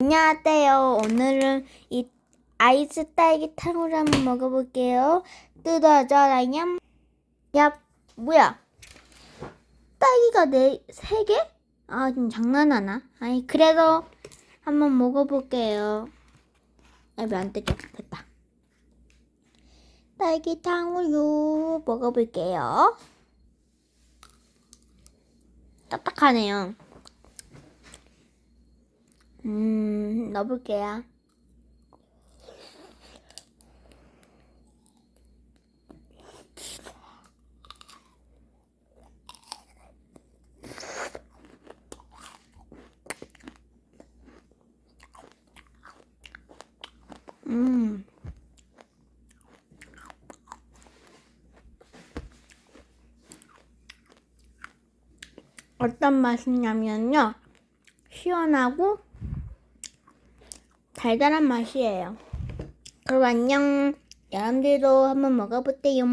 안녕하세요. 오늘은 이 아이스 딸기 탕후루 한번 먹어볼게요. 뜯어져라 냠. 야, 뭐야? 딸기가 네, 세 개? 아, 좀 장난하나? 아니, 그래도 한번 먹어볼게요. 아, 왜안 뜯겨? 됐다. 딸기 탕후루 먹어볼게요. 딱딱하네요. 음, 넣어볼게요. 음. 어떤 맛이냐면요. 시원하고 달달한 맛이에요. 그럼 안녕. 여러분들도 한번 먹어보세요.